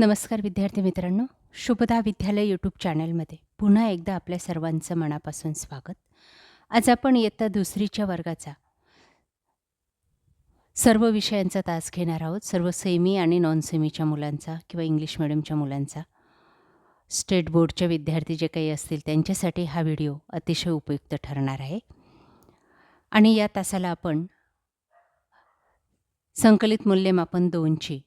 नमस्कार विद्यार्थी मित्रांनो. शुभदा विद्यालय यूट्यूब चॅनलमध्ये पुन्हा एकदा आपल्या सर्वांचं मनापासून स्वागत. आज आपण इयत्ता दुसरीच्या वर्गाचा सर्व विषयांचा तास घेणार आहोत. सर्व सेमी आणि नॉन सेमीच्या मुलांचा किंवा इंग्लिश मिडियमच्या मुलांचा. स्टेट बोर्डचे विद्यार्थी जे काही असतील त्यांच्यासाठी हा व्हिडिओ अतिशय उपयुक्त ठरणार आहे. आणि या तासाला आपण संकलित मूल्यमापन दोनची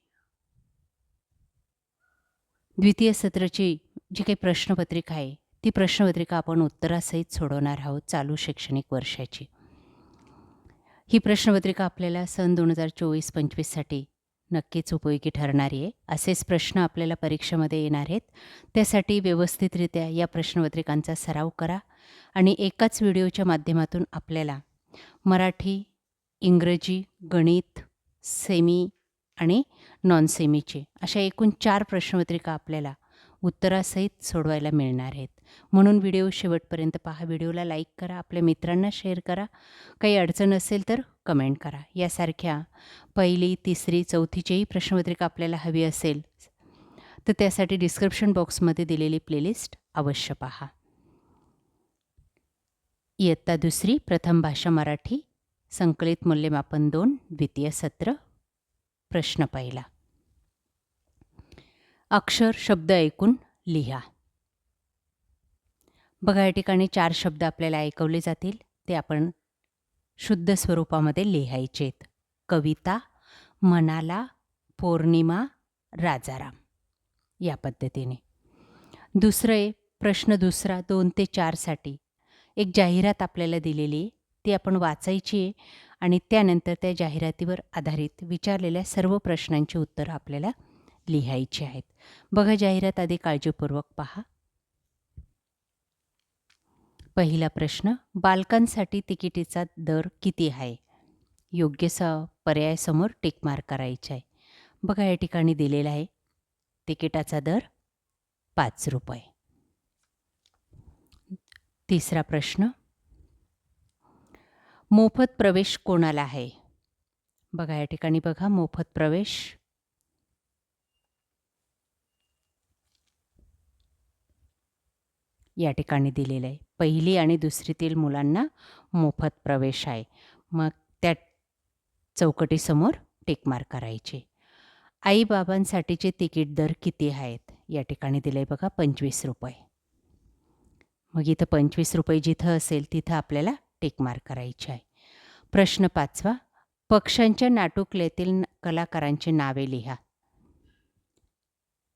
द्वितीय सत्राची जी काही प्रश्नपत्रिका आहे ती प्रश्नपत्रिका आपण उत्तरासहित सोडवणार आहोत चालू शैक्षणिक वर्षाची. ही प्रश्नपत्रिका आपल्याला सन दोन हजार चोवीस पंचवीससाठी नक्कीच उपयोगी ठरणारी आहे. असेच प्रश्न आपल्याला परीक्षेमध्ये येणार आहेत. त्यासाठी व्यवस्थितरित्या या प्रश्नपत्रिकांचा सराव करा आणि एकाच व्हिडिओच्या माध्यमातून आपल्याला मराठी इंग्रजी गणित सेमी आणि नॉन सेमीचे अशा एकूण चार प्रश्नपत्रिका आपल्याला उत्तरासहित सोडवायला मिळणार आहेत. म्हणून व्हिडिओ शेवटपर्यंत पहा. व्हिडिओला लाईक करा आपल्या मित्रांना शेअर करा. काही अडचण असेल तर कमेंट करा. यासारख्या पहिली तिसरी चौथीचीही प्रश्नपत्रिका आपल्याला हवी असेल तर त्यासाठी डिस्क्रिप्शन बॉक्समध्ये दिलेली प्लेलिस्ट अवश्य पहा. इयत्ता दुसरी प्रथम भाषा मराठी संकलित मूल्यमापन दोन द्वितीय सत्र. प्रश्न पहिला. अक्षर शब्द ऐकून लिहा. बघा या ठिकाणी चार शब्द आपल्याला ऐकवले जातील. ते आपण शुद्ध स्वरूपामध्ये लिहायचेत कविता मनाला पौर्णिमा राजाराम. या पद्धतीने. दुसरं आहे प्रश्न दुसरा दोन ते चारसाठी. एक जाहिरात आपल्याला दिलेली आहे. ती आपण वाचायची आहे. आणि त्यानंतर त्या जाहिरातीवर आधारित विचारलेल्या सर्व प्रश्नांची उत्तरं आपल्याला लिहायची आहेत. बघा जाहिरात आधी काळजीपूर्वक पहा. पहिला प्रश्न बालकांसाठी तिकिटीचा दर किती आहे? योग्य स पर्यायासमोर टिक मार्क आहे. बघा या ठिकाणी दिलेला आहे. तिकिटाचा दर पाच रुपये. तिसरा प्रश्न मोफत प्रवेश कोणाला आहे? बघा या ठिकाणी बघा मोफत प्रवेश. या ठिकाणी दिलेलं आहे. पहिली आणि दुसरीतील मुलांना मोफत प्रवेश आहे. मग त्या चौकटीसमोर टेकमार करायची. करायचे आईबाबांसाठीचे तिकीट दर किती आहेत? या ठिकाणी दिलं आहे बघा पंचवीस रुपये. मग इथं पंचवीस रुपये जिथं असेल तिथं आपल्याला टेकमार करायची आहे. प्रश्न पाचवा पक्ष्यांच्या नाटुकलेतील कलाकारांची नावे लिहा.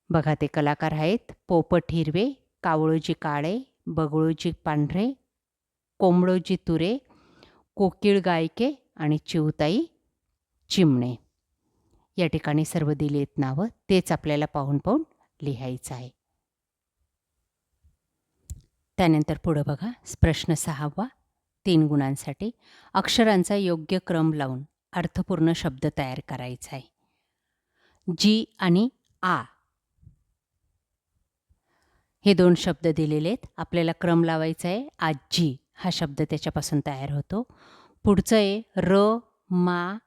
बघा ते कलाकार आहेत. पोपट हिरवे कावळोजी काळे बगळोजी पांढरे कोंबडोजी तुरे कोकिळ गायके आणि चिवताई चिमणे. या ठिकाणी सर्व दिलेत नावं. तेच आपल्याला पाहून पाहून लिहायचं आहे. त्यानंतर पुढं बघा प्रश्न सहावा तीन गुणांसाठी अक्षरांचा योग्य क्रम लावून अर्थपूर्ण शब्द तयार करायचा आहे. जी आणि आ. हे दोन शब्द दिलेले आहेत. आपल्याला क्रम लावायचा आहे. आजी हा शब्द त्याच्यापासून तयार होतो. पुढचं आहे र मा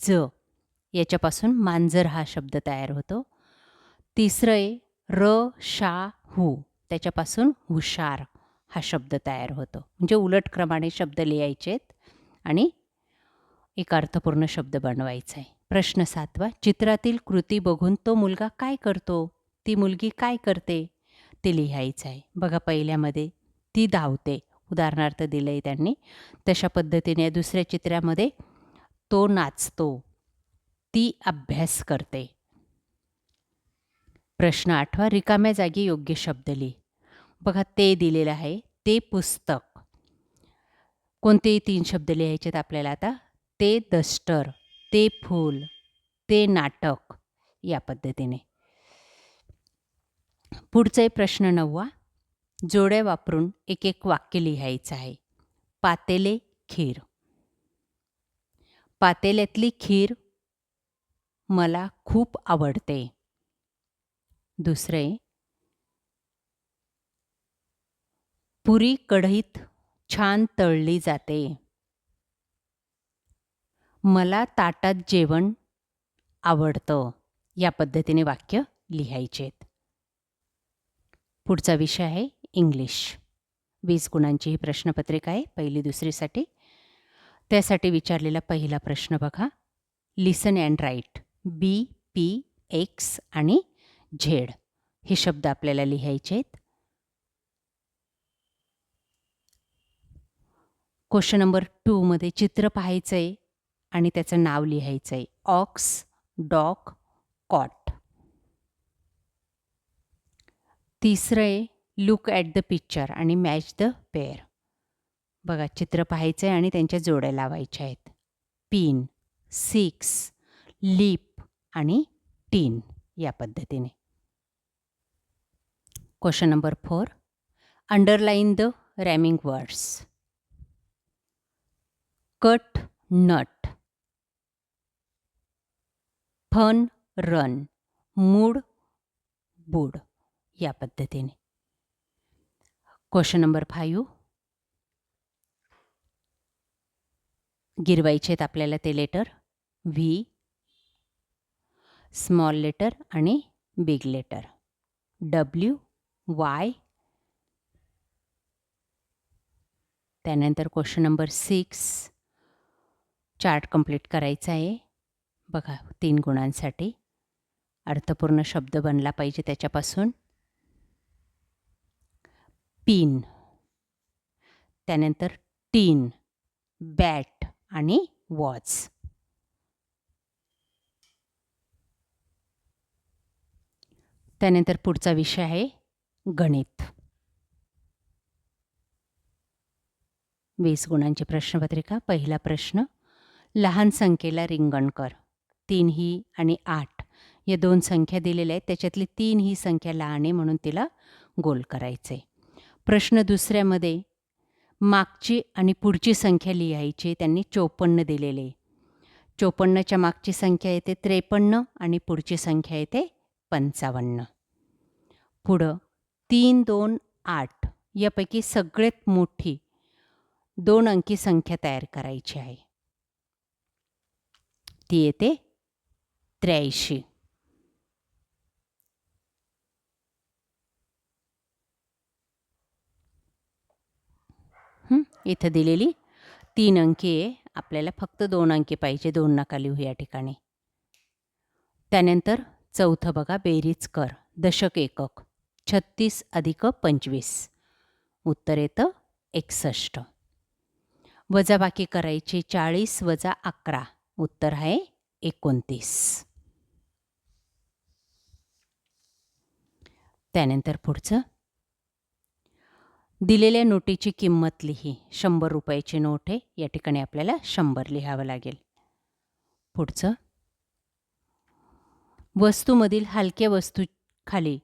ज. याच्यापासून मांजर हा शब्द तयार होतो. तिसरं आहे र शा हू. त्याच्यापासून हुशार. हा शब्द तयार होतो. म्हणजे उलट क्रमाने शब्द लिहायचे आहेत आणि एक अर्थपूर्ण शब्द बनवायचा आहे. प्रश्न सातवा चित्रातील कृती बघून तो मुलगा काय करतो? ती मुलगी काय करते? ते लिहायचं आहे. बघा पहिल्यामध्ये ती धावते. उदाहरणार्थ दिलं आहे त्यांनी. तशा पद्धतीने दुसऱ्या चित्रामध्ये तो नाचतो. ती अभ्यास करते. प्रश्न आठवा रिकाम्या जागी योग्य शब्द लिही. बघा ते दिलेलं आहे. ते पुस्तक. कोणतेही तीन शब्द लिहायचे आहेत आपल्याला आता? ते दस्टर ते फूल ते नाटक या पद्धतीने. पुढचा आहे प्रश्न नववा. जोड्या वापरून एक एक वाक्य लिहायचं आहे. पातेले खीर. पातेल्यातली खीर मला खूप आवडते. दुसरे पुरी कढईत छान तळली जाते. मला ताटात जेवण आवडतं. या पद्धतीने वाक्य लिहायचे आहेत पुढचा विषय आहे इंग्लिश. वीस गुणांची ही प्रश्नपत्रिका आहे पहिली दुसरीसाठी. त्यासाठी विचारलेला पहिला प्रश्न बघा. Listen and write B P X आणि झेड हे शब्द आपल्याला लिहायचे आहेत क्वेश्चन नंबर टूमध्ये चित्र पाहायचं आहे आणि त्याचं नाव लिहायचं आहे ऑक्स डॉक कॉट तिसरं आहे लुक ॲट द पिक्चर आणि मॅच द पेअर बघा चित्र पाहायचं आहे आणि त्यांच्या जोड्या लावायच्या आहेत. पिन सिक्स लिप आणि टीन या पद्धतीने. Question number four underline the rhyming words cut nut. Fun run. Mood बूड. या पद्धतीने. क्वेश्चन नंबर फाईव्ह गिरवायचे आहेत आपल्याला ते लेटर व्ही स्मॉल लेटर आणि बिग लेटर डब्ल्यू वाय त्यानंतर question number six chart complete करायचा आहे. बघा तीन गुणांसाठी. अर्थपूर्ण शब्द बनला पाहिजे त्याच्यापासून. पिन. त्यानंतर टीन बॅट आणि वॉच. त्यानंतर पुढचा विषय आहे गणित. वीस गुणांची प्रश्नपत्रिका पहिला प्रश्न. लहान संख्येला रिंगण कर. तीन ही आणि आठ. या दोन संख्या दिलेल्या आहेत. त्याच्यातली तीन ही संख्या लहान आहे म्हणून तिला गोल करायचे प्रश्न दुसऱ्यामध्ये मागची आणि पुढची संख्या लिहायची त्यांनी चोपन्न दिलेले. चोपन्नच्या मागची संख्या येते त्रेपन्न आणि पुढची संख्या येते पंचावन्न. पुढं तीन दोन आठ यापैकी सगळ्यात मोठी दोन अंकी संख्या तयार करायची आहे. ती येते त्र्याऐंशी इथं दिलेली तीन अंकी आहे. आपल्याला फक्त दोन अंकी पाहिजे. दोन नका लिहू या ठिकाणी. त्यानंतर चौथं बघा बेरीज कर. दशक एकक. छत्तीस अधिक पंचवीस. उत्तर येतं एकसष्ट. वजाबाकी करायची चाळीस वजा अकरा. उत्तर आहे एकोणतीस. त्यानंतर पुढचं. दिलेल्या नोटीची किंमत लिही. शंभर रुपयाची नोट आहे. या ठिकाणी आपल्याला शंभर लिहावं लागेल. पुढचं. वस्तूमधील हलक्या वस्तू खाली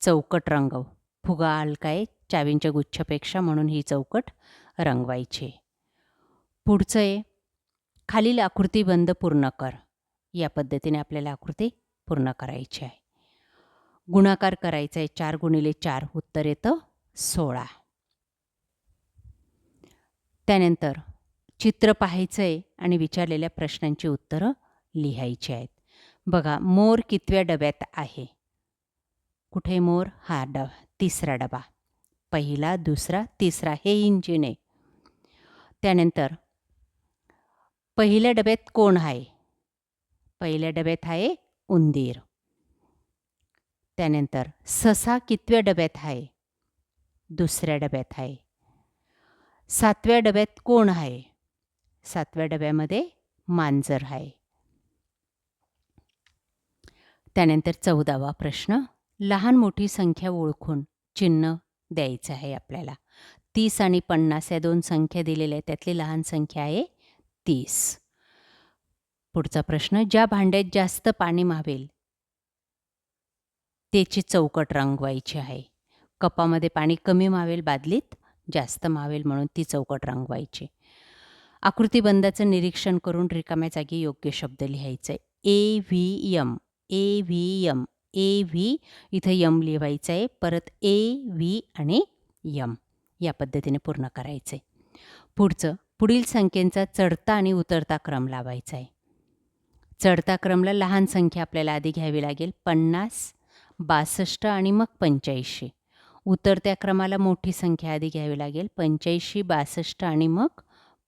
चौकट रंगव. फुगा हलका आहे. चावींच्या गुच्छापेक्षा म्हणून ही चौकट रंगवायची पुढचं आहे. खालील आकृती बंद पूर्ण कर. या पद्धतीने आपल्याला आकृती पूर्ण करायची आहे. गुणाकार करायचा आहे चार गुणिले चार उत्तर येतं सोळा. त्यानंतर चित्र पाहायचं आहे आणि विचारलेल्या प्रश्नांची उत्तरं लिहायची आहेत. बघा मोर कितव्या डब्यात आहे? कुठे मोर? हा डब तिसरा डबा. पहिला दुसरा तिसरा हे इंजिन आहे. त्यानंतर पहिल्या डब्यात कोण आहे? पहिल्या डब्यात आहे उंदीर. त्यानंतर ससा कितव्या डब्यात आहे? दुसऱ्या डब्यात आहे. सातव्या डब्यात कोण आहे? सातव्या डब्यामध्ये मांजर आहे. त्यानंतर चौदावा प्रश्न. लहान मोठी संख्या ओळखून चिन्ह द्यायचं आहे आपल्याला. तीस आणि पन्नास या दोन संख्या दिलेल्या आहेत. त्यातली लहान संख्या आहे तीस. पुढचा प्रश्न ज्या भांड्यात जास्त पाणी मावेल त्याची चौकट रंगवायची आहे. कपामध्ये पाणी कमी मावेल बादलीत जास्त मावेल म्हणून ती चौकट रंगवायची. आकृतीबंधाचं निरीक्षण करून रिकाम्या जागी योग्य शब्द लिहायचं आहे A V M A V M A V इथं यम लिहायचं आहे परत ए व्ही आणि यम या पद्धतीने पूर्ण करायचं आहे पुढचं पुढील संख्येचा चढता आणि उतरता क्रम लावायचा आहे. चढता क्रमला लहान संख्या आपल्याला आधी घ्यावी लागेल. पन्नास बासष्ट आणि मग पंच्याऐंशी. उतरत्या क्रमाला मोठी संख्या आधी घ्यावी लागेल. पंच्याऐंशी बासष्ट आणि मग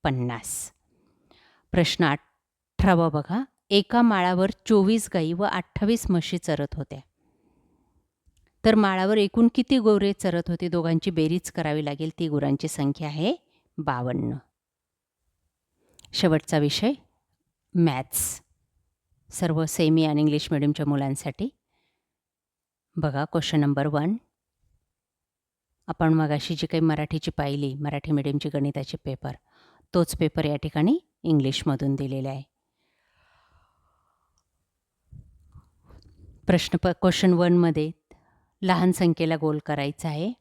पन्नास. प्रश्न अठरावा बघा. एका माळावर चोवीस गाई व अठ्ठावीस म्हशी चरत होत्या. तर माळावर एकूण किती गोरे चरत होते? दोघांची बेरीज करावी लागेल. ती गुरांची संख्या आहे बावन्न. शेवटचा विषय मॅथ्स सर्व सेमी आणि इंग्लिश मिडियमच्या मुलांसाठी. बघा क्वेश्चन नंबर वन आपण मगाशी जी काही मराठीची पाहिली मराठी मिडियमची गणिताचे पेपर तोच पेपर या ठिकाणी इंग्लिशमधून दिलेला आहे. प्रश्न प क्वेश्चन वनमध्ये लहान संख्येला गोल करायचा आहे.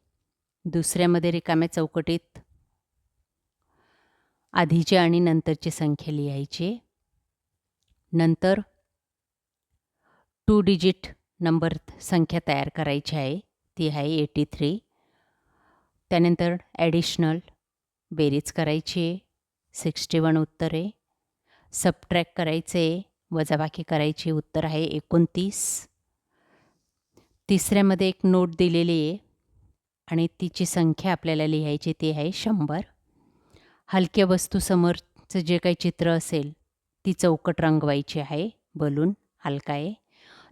दुसऱ्यामध्ये रिकाम्या चौकटीत आधीची आणि नंतरची संख्या लिहायची. नंतर टू डिजिट नंबर संख्या तयार करायची आहे. ती आहे एटी थ्री त्यानंतर ॲडिशनल बेरीज करायची. आहे सिक्स्टी वन उत्तर. आहे सबट्रॅक करायचे. वजाबाकी करायची. उत्तर आहे एकोणतीस. तिसऱ्यामध्ये एक नोट दिलेली आहे. आणि तिची संख्या आपल्याला लिहायची ती आहे शंभर. हलक्या वस्तूसमोरचं जे काही चित्र असेल ती चौकट रंगवायची आहे बलून हलका आहे.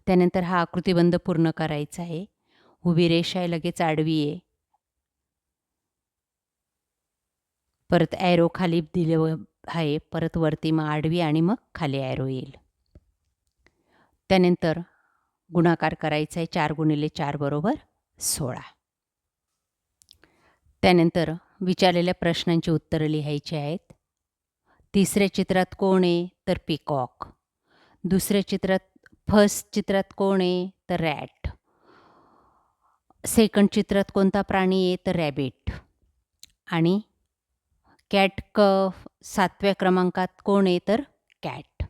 त्यानंतर हा आकृतीबंध पूर्ण करायचा आहे. उभी रेषा आहे लगेच आडवी आहे. परत ॲरो खाली दिलं आहे परत वरती मग आडवी आणि मग खाली ॲरो येईल. त्यानंतर गुणाकार करायचा आहे चार गुणिले चार बरोबर सोळा. त्यानंतर विचारलेल्या प्रश्नांची उत्तरं लिहायची आहेत. तिसऱ्या चित्रात कोण आहे? तर पिकॉक. दुसऱ्या चित्रात फर्स्ट चित्रात कोण आहे? तर रॅट. सेकंड चित्रात कोणता प्राणी आहे? तर रॅबिट. आणि कॅट क सातव्या क्रमांकात कोण आहे? तर कॅट.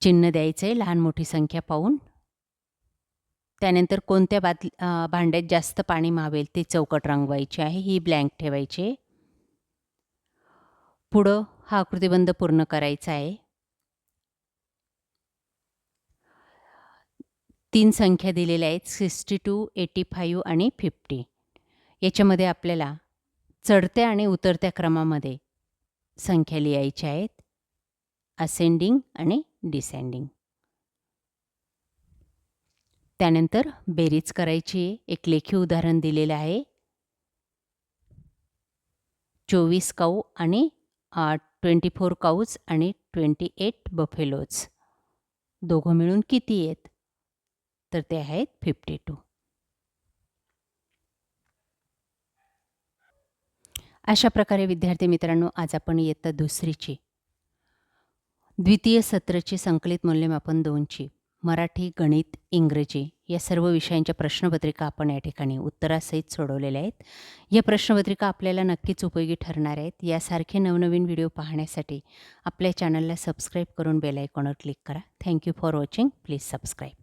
चिन्ह द्यायचं आहे लहान मोठी संख्या पाहून. त्यानंतर कोणत्या बाद भांड्यात जास्त पाणी मावेल ते चौकट रंगवायची आहे ही ब्लँक ठेवायची. पुढं हा आकृतीबंध पूर्ण करायचा आहे. तीन संख्या दिलेल्या आहेत सिक्स्टी टू एटी फाईव्ह आणि फिफ्टी याच्यामध्ये आपल्याला चढत्या आणि उतरत्या क्रमामध्ये संख्या लिहायच्या आहेत असेंडिंग आणि डिसेंडिंग त्यानंतर बेरीज करायची. एक लेखी उदाहरण दिलेलं आहे. चोवीस काऊ आणि ट्वेंटी फोर काऊज आणि ट्वेंटी एट बफेलोज. दोघं मिळून किती आहेत? तर ते आहेत फिफ्टी टू. अशा प्रकारे विद्यार्थी मित्रांनो आज आपण इयत्ता दुसरीची. द्वितीय सत्रची संकलित मूल्यमापन दोनची. मराठी गणित इंग्रजी या सर्व विषयांच्या प्रश्नपत्रिका आपण या ठिकाणी उत्तरासहित सोडवलेल्या आहेत. या प्रश्नपत्रिका आपल्याला नक्कीच उपयोगी ठरणार आहेत. यासारखे नवनवीन व्हिडिओ पाहण्यासाठी आपल्या चॅनलला सबस्क्राईब करून बेल आयकॉनवर क्लिक करा. Thank you for watching. Please subscribe.